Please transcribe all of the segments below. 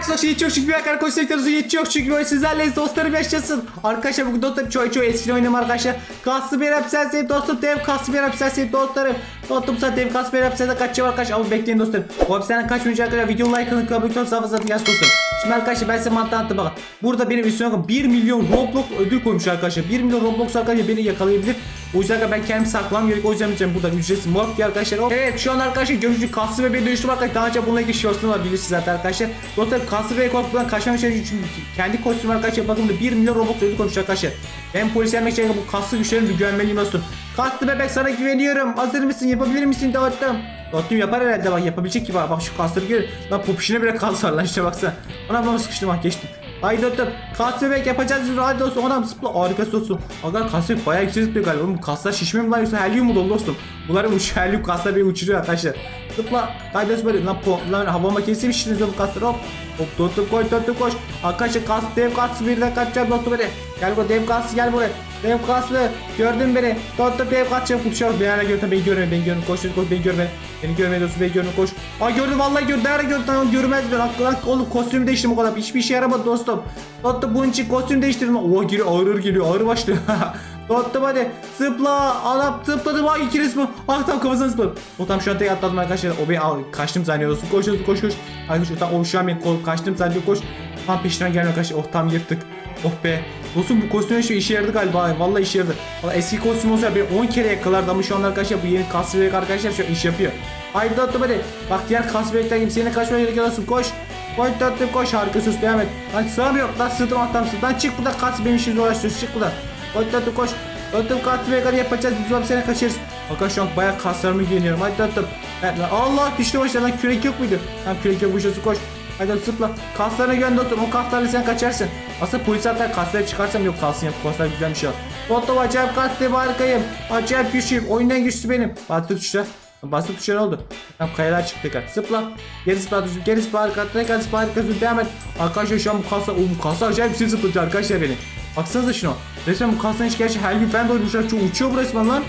Arkadaşlar çok şükür bir arkadaşlar konsektörüzü çok şükür böyle sizlerleyiz dostlarım yaşasın. Arkadaşlar bugün dostlarım çok çok eskiden oynadım arkadaşlar. Kaslı bir hapishanesiyim dostum dev kaslı bir hapishanesiyim dostlarım. Dostum sen dev kaslı bir hapishanede kaçacağım arkadaşlar ama bekleyin dostlarım. Bu hapishaneden kaçmayınca arkadaşlar video like kanı kabul et sağ fazla yaz dostum. Şimdi arkadaşlar ben size mantığı anlattım bakın. Burada benim üstüne bakın 1 milyon Roblox ödül koymuş arkadaşlar. 1 milyon Roblox arkadaşlar beni yakalayabilir. O yüzden ben kendimi saklam gerek. O yüzden diyeceğim burada ücretsiz muhakkak ki arkadaşlar. Hop. Evet şu an arkadaşlar görücü kaslı bebeğe dönüştüm arkadaşlar. Daha önce bununla ilgili şortum var bilirsiniz zaten arkadaşlar. Dostlar kaslı bebeğe korkudan kaçmam için çünkü kendi kostüm arkadaşlar bakın da 1 milyon Roblox ödül koymuş arkadaşlar. Ben polis yemek için bu kaslı güçlerine bir güvenmeliyim dostum. Kaslı bebek sana güveniyorum. Hazır mısın? Yapabilir misin dostum? Dostum yapar herhalde bak yapabilecek gibi bak şu kasları gör. Lan popişine bile kas var lan işte baksana. Ona bana sıkıştım bak geçtim. Haydi dostum kas bebek yapacağız hadi dostum anam zıpla harikası dostum. Aga kas bebek bayağı yüksek zıplıyor galiba oğlum kaslar şişmiyor mu lan yoksa helyum mu dolu dostum. Bunların uç helyum kaslar beni uçuruyor arkadaşlar. Zıpla haydi dostum böyle lan, po, lan hava makinesi mi şişiriyorsunuz bu kasları hop. Hop dostum koş dostum koş. Arkadaşlar kas dev kas birden kaçacağım dostum böyle. Gel buraya dev kas gel buraya. Dev kaslı gördün beni. Dostum dev kaçacağım uçuyor. Bir ara gördüm beni görme beni görme koş koş beni görme. Beni görme dostum beni görme koş. Ay gördüm vallahi gördüm. Nerede gördüm tamam görmez ben. Hakkı lan oğlum kostümü değiştirdim o kadar. Hiçbir işe yaramadı dostum. Dostum bunun için kostüm değiştirdim. Oo geliyor ağır ağır geliyor ağır başlıyor. Dostum hadi zıpla anam zıpladım ay iki resmi ah tam kafasına zıpladım o tam şu an tek atladım arkadaşlar o beni al, kaçtım zannediyor dostum koş koş koş koş tam o şu an beni ko- kaçtım zannediyor koş tam peşinden gelmiyor arkadaşlar oh tam yırttık oh be dostum bu kostüm şu işe yaradı galiba. Vallahi işe yaradı. Vallahi eski kostüm olsa beni 10 kere yakalardı ama şu an arkadaşlar bu yeni kasbebek arkadaşlar şu iş yapıyor. Haydi dostum hadi bak diğer gibi senin kaçmaya gerek yok dostum koş. Koş tatlım koş. Harika sus devam et. Lan sığamıyorum. Lan sırtım atlamışsın. Lan çık buradan kas benim işimizi uğraştırıyorsun çık buradan. Koş tatlım koş. Tatlım kaslı ve yapacağız. Biz abi seni kaçırırız. Arkadaş şu an bayağı kaslarımı giyiniyorum. Hadi tatlım. Lan Allah düştü başına lan kürek yok muydu? Lan kürek yok başına koş. Hadi zıpla. Kaslarına güven dostum o kaslarla sen kaçarsın. Aslında polis hatta kasları çıkarsam yok kalsın yap kaslar güzelmiş ya. Dostum acayip kaslı harikayım. Acayip güçlüyüm. Oyundan güçlü benim. Bastı tuşa. Bastı tuşa oldu? Tam kayalar çıktı tekrar. Zıpla. Geri zıpla tuşu. Geri zıpla harika. Tekrar zıpla harika. Devam et. Arkadaşlar şu an bu kasa. Oğlum kasa acayip bir şey zıplatıyor arkadaşlar beni. Baksanıza şuna. Resmen bu kasanın hiç gerçi her gün falan doymuşlar. Çok uçuyor bu resmen lan.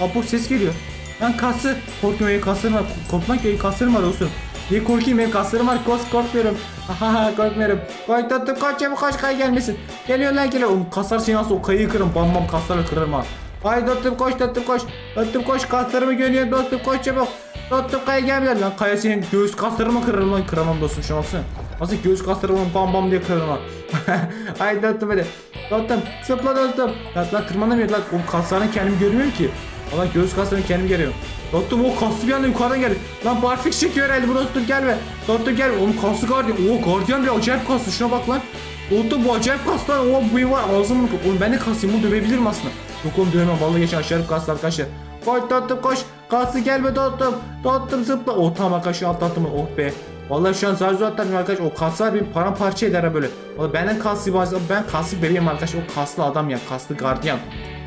Apo ses geliyor. Lan kası. Korkmuyorum benim var. Korkmak benim kaslarım var olsun. Niye korkayım benim kaslarım var. Kos korkmuyorum. Ahaha korkmuyorum. Koy tatlım kaç çabuk kaç kay gelmesin. Geliyor lan geliyor. Oğlum kaslar seni nasıl o kayıyı kırın. Bam bam kaslarla kırarım ha. Ay dostum koş dostum koş. Dostum koş kaslarımı görüyorum dostum koş çabuk. Dostum kaya gelmiyor lan. Kaya senin göğüs kaslarımı kırarım lan. Kıramam dostum şuna baksana. Nasıl göğüs kaslarımı bam bam diye kırarım ha. Ay dostum hadi. Dostum zıpla dostum. Lan, lan tırmanamıyor lan. O kaslarını kendimi görmüyorum ki. Valla göğüs kaslarını kendim görüyorum. Dostum o kaslı bir anda yukarıdan geldi. Lan barfix çekiyor herhalde bu dostum gelme. Dostum gel. Oğlum kaslı gardiyan. Oo gardiyan bir acayip kaslı şuna bak lan. Dostum bu acayip kaslar. Oo bu var ağzımın. Oğlum ben de kasayım bunu dövebilirim aslında. Yok oğlum dövemem. Vallahi geçen aşağı kaslı arkadaşlar. Koş dostum koş. Kaslı gelme dostum. Dostum zıpla. Oh tamam arkadaşlar atlattım. Oh be. Vallahi şu an zar zor atladım arkadaş. O kaslar bir paramparça eder ha böyle. Vallahi benden kaslı bazı ben kaslı bebeğim arkadaş. O kaslı adam ya. Kaslı gardiyan.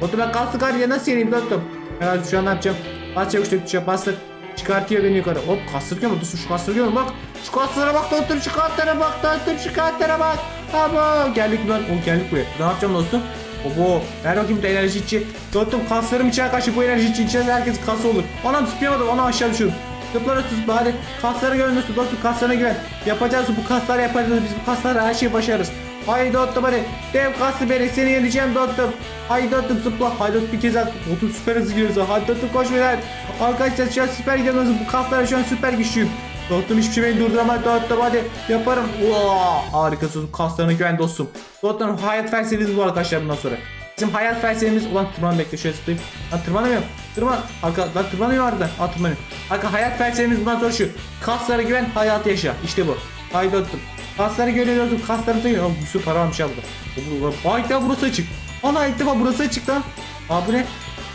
Dostum ben kaslı gardiyan nasıl yeneyim dostum? Herhalde şu an ne yapacağım? Bas çavuş tuşa bastır. Çıkartıyor beni yukarı. Hop kastırıyor mu? Dur şu kastırıyor mu? Bak. Şu kaslara bak dostum. Şu kaslara bak dostum. Şu kaslara bak. Tamam. Geldik lan. O geldik buraya. Ne yapacağım dostum? Obo. Ver bakayım da enerji içi. Dostum kaslarım içine karşı bu enerji içi. İçine herkes kas olur. Anam zıplayamadım. Ana aşağı düşüyorum. Zıplar zıplar hadi. Kaslara güven dostum. Dostum kaslarına güven. Yapacağız bu kasları yapacağız. Biz bu kaslarla her şeyi başarırız. Haydi dostum hadi. Dev kaslı beni seni yeneceğim dostum. Haydi dostum zıpla. Haydi dostum bir kez daha. Dostum süper hızlı gidiyoruz. ha. Hadi dostum koş beyler. Arkadaşlar şu an süper gidiyoruz. Bu kaslara şu an süper güçlüyüm. Dostum hiçbir şey beni durduramaz dostum hadi yaparım. Wow, harikasın kaslarına güven dostum. Dostum hayat felsefemiz bu arkadaşlar bundan sonra. Bizim hayat felsefemiz ulan tırman bekle şöyle zıplayayım. Lan tırmanamıyorum. Tırman. Arka, lan tırmanıyor harbiden. Aa tırmanıyor. Arka hayat felsefemiz bundan sonra şu. Kaslara güven hayatı yaşa. İşte bu. Haydi dostum. Kasları. Kaslarımıza güven. Oğlum bir sürü para. Bu- bu- Aa ilk defa burası açık. Ana ilk defa burası açık lan. Aa bu ne?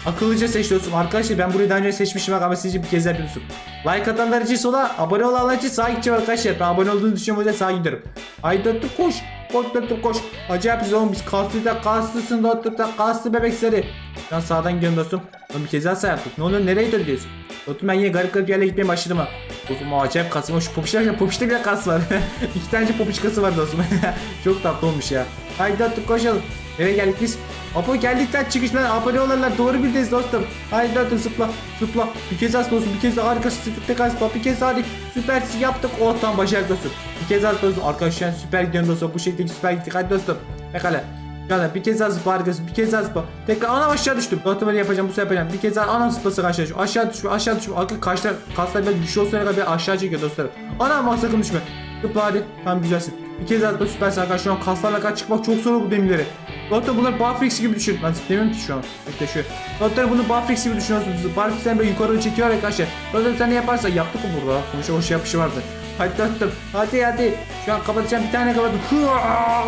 Akıllıca seç dostum. Arkadaşlar ben burayı daha önce seçmiştim bak ama sizce bir kez daha yapıyorsun. Like atanlar için sola, abone olanlar için sağa gideceğim arkadaşlar. Ben abone olduğunu düşünüyorum o yüzden sağa gidiyorum. Haydi dostum koş. Koş dostum koş. Acayip güzel olmuş. Kaslı da kaslısın dostum da kaslı bebekleri. Ben sağdan gidiyorum dostum. Lan bir kez daha sağ yaptık. Ne oluyor nereye gidiyorsun? Dostum ben yine garip garip yerlere gitmeye başladım ha. Dostum o acayip kasım. Şu popişler popişte bile kas var. İki tane popiş kası var dostum. Çok tatlı olmuş ya. Haydi dostum koşalım. Nereye geldik biz? Apo geldik lan çıkışlar abone olanlar doğru bildiniz dostum. Haydi dostum zıpla zıpla. Bir kez az dostum bir kez daha harika tek az bir kez daha hadi. Süpersin yaptık. Oh tamam başardık dostum. bir kez daha dostum. Arkadaşlar süper gidiyorum dostum. Bu şekilde süper gittik. Hadi dostum. Pekala. Şöyle bir kez daha zıpla harikasın. Bir kez daha zıpla. Tekrar anam aşağı düştüm. Öyle yapacağım. Bu sefer yapacağım. Bir kez daha anam zıplası aşağı düşme. Aşağı düşme. Aşağı düşme. Arka kaşlar kaslar böyle güçlü olsa kadar aşağı çekiyor dostlarım. Anam bak sakın düşme. Zıpla hadi. Tamam güzelsin. Bir kez daha zıpla süpersin arkadaşlar. Şu an kaslarla kadar çıkmak çok zor bu demirleri. Doktor bunlar Barfix gibi düşün. Ben zıplayamıyorum ki şu an. İşte şu. Doktor bunu Barfix gibi düşünüyorsunuz. Barfix'ten böyle yukarı çekiyor arkadaşlar. Doktor sen ne yaparsan yaptık burada? Konuşa hoş yapışı vardı. Hadi dostum. Hadi hadi. Şu an kapatacağım bir tane kapattım.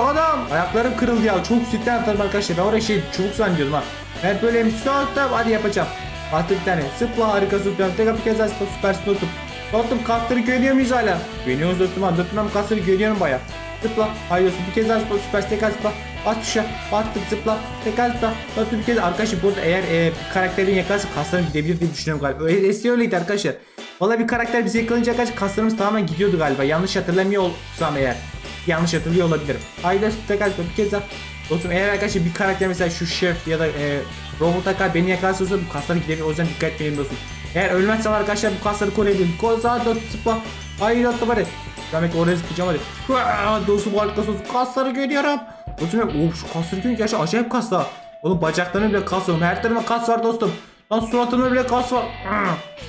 Adam. Ayaklarım kırıldı ya. Çok sütten atladım arkadaşlar. Ben oraya şey çubuk zannediyordum ha. Ben böyleymiş. Dostum hadi yapacağım. Attı bir tane. Zıpla harika zıplıyorum. Tekrar bir kez daha zıpla süpersin dostum. Dostum kasları görüyor muyuz hala? Görüyoruz dostum ha. Dostum ben kasları görüyorum baya. Zıpla. Hayır dostum bir kez daha zıpla süpersin. Tekrar zıpla. At tuşa. Attık zıpla. Tekrar zıpla. Dostum bir kez arkadaşlar burada eğer e, karakterin yakalarsa kaslarım gidebilir diye düşünüyorum galiba. Eski öyleydi arkadaşlar. Valla bir karakter bizi yakalayınca arkadaşlar kaslarımız tamamen gidiyordu galiba. Yanlış hatırlamıyor olsam eğer. Yanlış hatırlıyor olabilirim. Dostum tekrar zıpla. Bir kez daha. Dostum eğer arkadaşlar bir karakter mesela şu şef ya da e, robot akar beni yakalarsa bu kasları gidebilir. O yüzden dikkat edin dostum. Eğer ölmezsem arkadaşlar bu kasları koruyabilirim. Sağa dört zıpla. Haydi dostum hadi. Demek oraya zıplayacağım hadi. Dostum harikasın. Kasları görüyorum. Dostum ya oh, şu kasları görüyorum. Gerçekten acayip kaslar. Oğlum bacaklarına bile kas var. Her tarafıma kas var dostum. Lan suratımda bile kas var.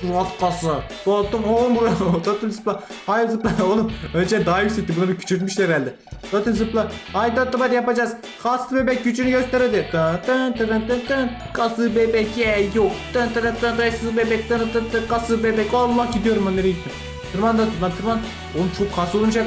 Surat kası. Dostum oğlum buraya. Dostum zıpla. Hayır zıpla oğlum. Önce daha yüksekti. Bunu bir küçültmüşler herhalde. Dostum zıpla. Haydi dostum hadi yapacağız. Kaslı bebek gücünü göster hadi. Dın dın dın. Kaslı bebek ye yok. Dın dın dın dın. Kaslı bebek dın dın dın. Kaslı bebek. Allah gidiyorum ben nereye gittim. Tırman da tırman tırman. Oğlum çok kas olunca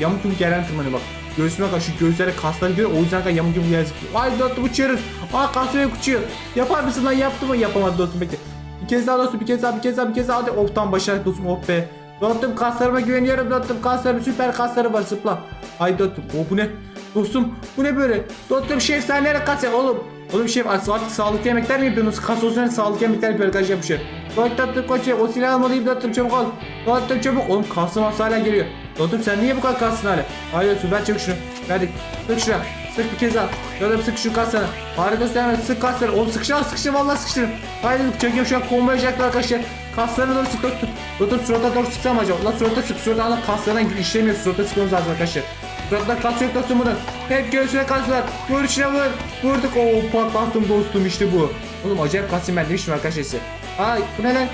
yamuk yumuk gelen tırmanıyor bak. Göğsüme karşı göğüslere kaslar gidiyor o yüzden yamuk yumuk yer zıplıyor. Ay dostum uçuyoruz. Aa kasıyor uçuyor. Yapar mısın lan yaptı mı? Yapamadı dostum bekle. Bir kez daha dostum bir kez daha bir kez daha bir kez daha hadi oh tam başarılı dostum oh be. Dostum kaslarıma güveniyorum dostum kaslarım süper kasları var zıpla. Ay dostum oh bu ne? Dostum bu ne böyle? Dostum şef sen nereye ya oğlum? Oğlum şef artık sağlıklı yemekler mi yapıyorsunuz? Kas olsun sağlıklı yemekler yapıyor arkadaşlar bu şey. Dostum koçum o silahı almalıyım dostum çabuk al. Dostum çabuk. Oğlum kasım hala geliyor. Dostum sen niye bu kadar kassın hala? Hayır ver çabuk şunu. Verdik. Sık şuna. Sık bir kez daha. Dostum sık şu kaslarını. Harika sen sık kasları. Oğlum sıkıştır sıkıştır vallahi sıkıştırın. Haydi çekiyorum şu an combo yapacaklar arkadaşlar. Kaslarına doğru sık dostum. Dostum surata doğru sıksam acaba. Lan surata sık. Surata ana kaslarından işlemiyor. Surata sıkmamız lazım arkadaşlar. Suratlar kas yok dostum bunun. Hep göğsüne kas var. Görüşüne vur. Vurduk. Oo patlattım dostum işte bu. Oğlum acayip kasım ben demiştim arkadaşlar size. Ay bu ne lan?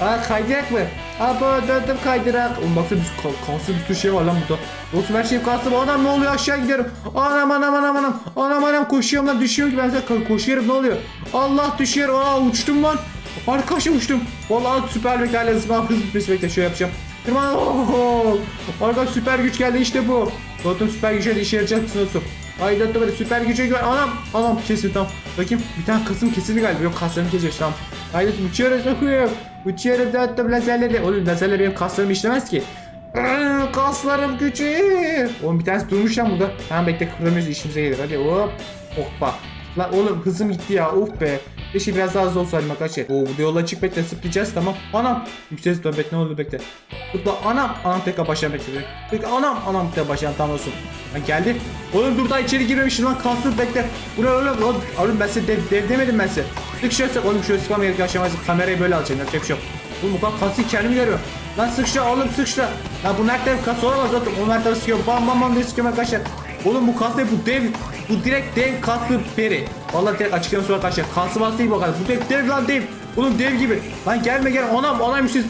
Aa kaydırak mı? Aa bu döndüm kaydırak. Oğlum baksana biz ka kaslı bir sürü şey var lan burada. Dostum her şey kaslı. Anam ne oluyor aşağı gidiyorum. Anam anam anam anam. Anam anam koşuyorum lan düşüyorum ki ben ko- koşuyorum ne oluyor? Allah düşüyorum. Aa uçtum lan. Arkadaşlar uçtum. Vallahi süper beklerle zıplam hız bitmesi bekle şöyle yapacağım. Tırman. Arkadaş süper güç geldi işte bu. Dostum süper güçle işe yarayacak. Haydi dostum hadi süper güce gör. Anam anam kesin tamam. Bakayım bir tane kasım kesildi galiba. Yok kaslarım kesiyor tamam. Haydi uçuyoruz. Uçuyorum dostum lazerleri. Oğlum lazerler benim kaslarımı işlemez ki. Kaslarım küçük. Oğlum bir tanesi durmuş lan burada. Tamam bekle kırmızı işimize gelir. Hadi hop. Hoppa. Lan oğlum hızım gitti ya. Of be. Keşke biraz daha hızlı olsaydım arkadaşlar. Oo bu yola açık bekle zıplayacağız tamam. Anam. Yüksek zıpla bekle ne oldu bekle. Zıpla anam. Anam tekrar başlayan bekle. Bekle anam. Anam tekrar başlayan tam olsun. Ha, geldi. Oğlum dur daha içeri girmemişim lan kalsın bekle. Bu ne oğlum? Oğlum, oğlum ben size dev, dev demedim ben size. Sık şöyle. Oğlum şöyle sıkmam gerekiyor aşamayız. Kamerayı böyle alacağım yapacak bir şey yok. Oğlum kadar kası kendimi görüyorum. Lan sık şu oğlum sık şu. Ya bu nerede kas olamaz zaten. O nerede sıkıyor. Bam bam bam diye sıkıyorum arkadaşlar. Oğlum bu kas ne bu dev. Bu direkt dev kaslı peri. Vallahi direkt açıklaması var arkadaşlar. Kaslı bas değil bu direkt dev lan dev. Oğlum dev gibi. Lan gelme gel. Anam anam bir şey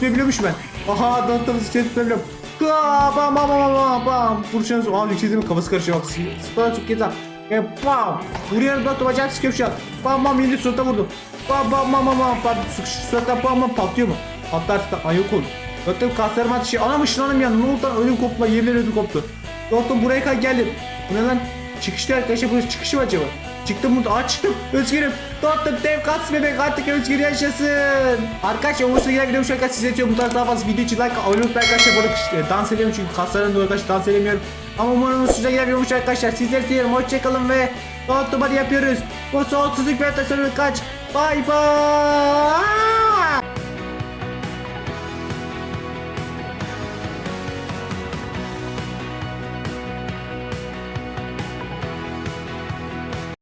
ben. Aha bir şey biliyorum. Bam bam bam bam bam. Vuruşunuz. Aa yükseldiğimin kafası karışıyor bak. Spora çok güzel. E, bam. Vuruyorum dostum acayip sıkıyorum şu an. Bam bam indi surata vurdum. Bam bam bam bam bam. bam. Sık- Surata bam bam patlıyor mu? Patlar artık. Ay yok oldu. Dostum kaslarım atışı. Anam ışınlanım ya. Ne oldu lan? Ödüm koptu. Yemin ödüm koptu. Dostum buraya kadar geldim. Bu ne lan? Çıkışta arkadaşlar burası çıkışı mı acaba? Çıktım burada. Aa çıktım. Özgürüm. Dostum dev kas bebek artık özgür yaşasın. Arkadaşlar umursuz gelen videomu şöyle size atıyorum. Bu tarz daha fazla video için like abone olmayı arkadaşlar. Bu arada e, dans ediyorum çünkü kaslarım doğru arkadaşlar dans edemiyorum. Ama umarım umursuzca gelen videomu arkadaşlar. Sizleri seviyorum. Hoşçakalın ve hadi yapıyoruz. Bu sonsuzluk ve tasarruf kaç. Bay bay.